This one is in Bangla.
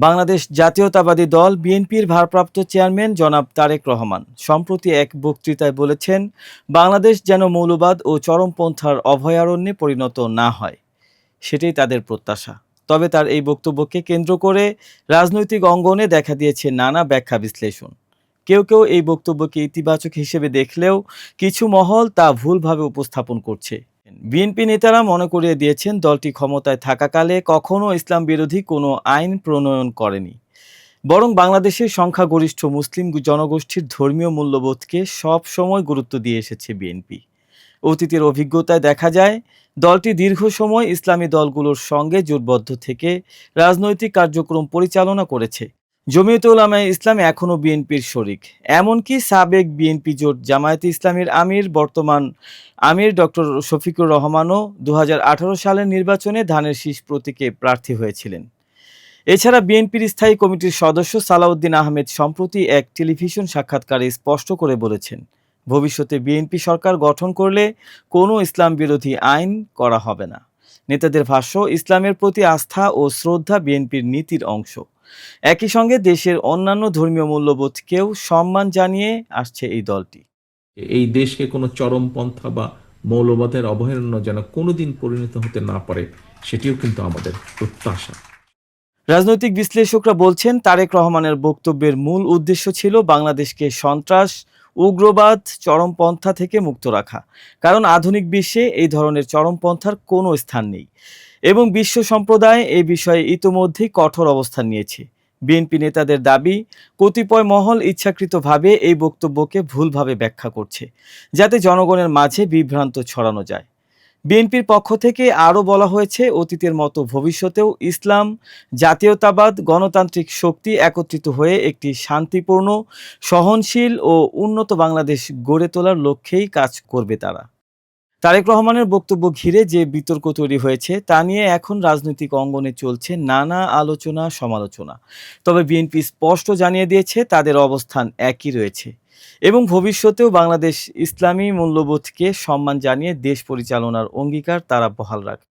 বাংলাদেশ জাতীয়তাবাদী দল বিএনপির ভারপ্রাপ্ত চেয়ারম্যান জনাব তারেক রহমান সম্প্রতি এক বক্তৃতায় বলেছেন, বাংলাদেশ যেন মৌলবাদ ও চরমপন্থার অভয়ারণ্যে পরিণত না হয়। সেটাই তাদের প্রত্যাশা। তবে তার এই বক্তব্যকে কেন্দ্র করে রাজনৈতিক অঙ্গনে দেখা দিয়েছে নানা ব্যাখ্যা বিশ্লেষণ। কেউ কেউ এই বক্তব্যকে ইতিবাচক হিসেবে দেখলেও কিছু মহল তা ভুলভাবে উপস্থাপন করছে। বিএনপি নেতারা মনে করিয়ে দিয়েছেন দলটি ক্ষমতায় থাকাকালে কখনো ইসলাম বিরোধী কোনো আইন প্রণয়ন করেনি। বরং বাংলাদেশের সংখ্যাগরিষ্ঠ মুসলিম জনগোষ্ঠীর ধর্মীয় মূল্যবোধকে সব সময় গুরুত্ব দিয়ে এসেছে বিএনপি। অতীতের অভিজ্ঞতায় দেখা যায়, দলটি দীর্ঘ সময় ইসলামী দলগুলোর সঙ্গে জোটবদ্ধ থেকে রাজনৈতিক কার্যক্রম পরিচালনা করেছে। জমিয়তে উলামায়ে ইসলাম এখনও বিএনপির শরিক। এমনকি সাবেক বিএনপি জোট জামায়াতে ইসলামের আমির, বর্তমান আমির ডক্টর শফিকুর রহমানও দু হাজার আঠারো সালের নির্বাচনে ধানের শীষ প্রতীকে প্রার্থী হয়েছিলেন। এছাড়া বিএনপির স্থায়ী কমিটির সদস্য সালাউদ্দিন আহমেদ সম্প্রতি এক টেলিভিশন সাক্ষাৎকারে স্পষ্ট করে বলেছেন, ভবিষ্যতে বিএনপি সরকার গঠন করলে কোনো ইসলাম বিরোধী আইন করা হবে না। নেতাদের ভাষ্য ইসলামের প্রতি আস্থা ও শ্রদ্ধা বিএনপির নীতির অংশ। একই সঙ্গে দেশের অন্যান্য ধর্মীয় মূল্যবোধকেও সম্মান জানিয়ে আসছে এই দলটি। এই দেশকে কোনো চরমপন্থা বা মৌলবাদের অভয়ারণ্য যেন কোনোদিন পরিণত হতে না পারে সেটিও কিন্তু আমাদের প্রত্যাশা। রাজনৈতিক বিশ্লেষকরা বলছেন তারেক রহমানের বক্তব্যের মূল উদ্দেশ্য ছিল বাংলাদেশকে সন্ত্রাস উগ্রবাদ চরমপন্থা থেকে মুক্ত রাখা। কারণ আধুনিক বিশ্বে এই ধরনের চরমপন্থার কোনো স্থান নেই। এবং বিশ্ব সম্প্রদায় এই বিষয়ে ইতোমধ্যেই কঠোর অবস্থান নিয়েছে। বিএনপি নেতাদের দাবি, কতিপয় মহল ইচ্ছাকৃতভাবে এই বক্তব্যকে ভুলভাবে ব্যাখ্যা করছে, যাতে জনগণের মাঝে বিভ্রান্ত ছড়ানো যায়। বিএনপির পক্ষ থেকে আরও বলা হয়েছে, অতীতের মতো ভবিষ্যতেও ইসলাম, জাতীয়তাবাদ, গণতান্ত্রিক শক্তি একত্রিত হয়ে একটি শান্তিপূর্ণ, সহনশীল ও উন্নত বাংলাদেশ গড়ে তোলার লক্ষ্যেই কাজ করবে তারা। তারেক রহমানের বক্তব্য ঘিরে যে বিতর্ক তৈরি হয়েছে, তা নিয়ে এখন রাজনৈতিক অঙ্গনে চলছে নানা আলোচনা, সমালোচনা। তবে বিএনপি স্পষ্ট জানিয়ে দিয়েছে, তাদের অবস্থান একই রয়েছে। এবং ভবিষ্যতেও বাংলাদেশ ইসলামী মূল্যবোধকে সম্মান জানিয়ে দেশ পরিচালনার অঙ্গীকার তারা বহাল রাখবে।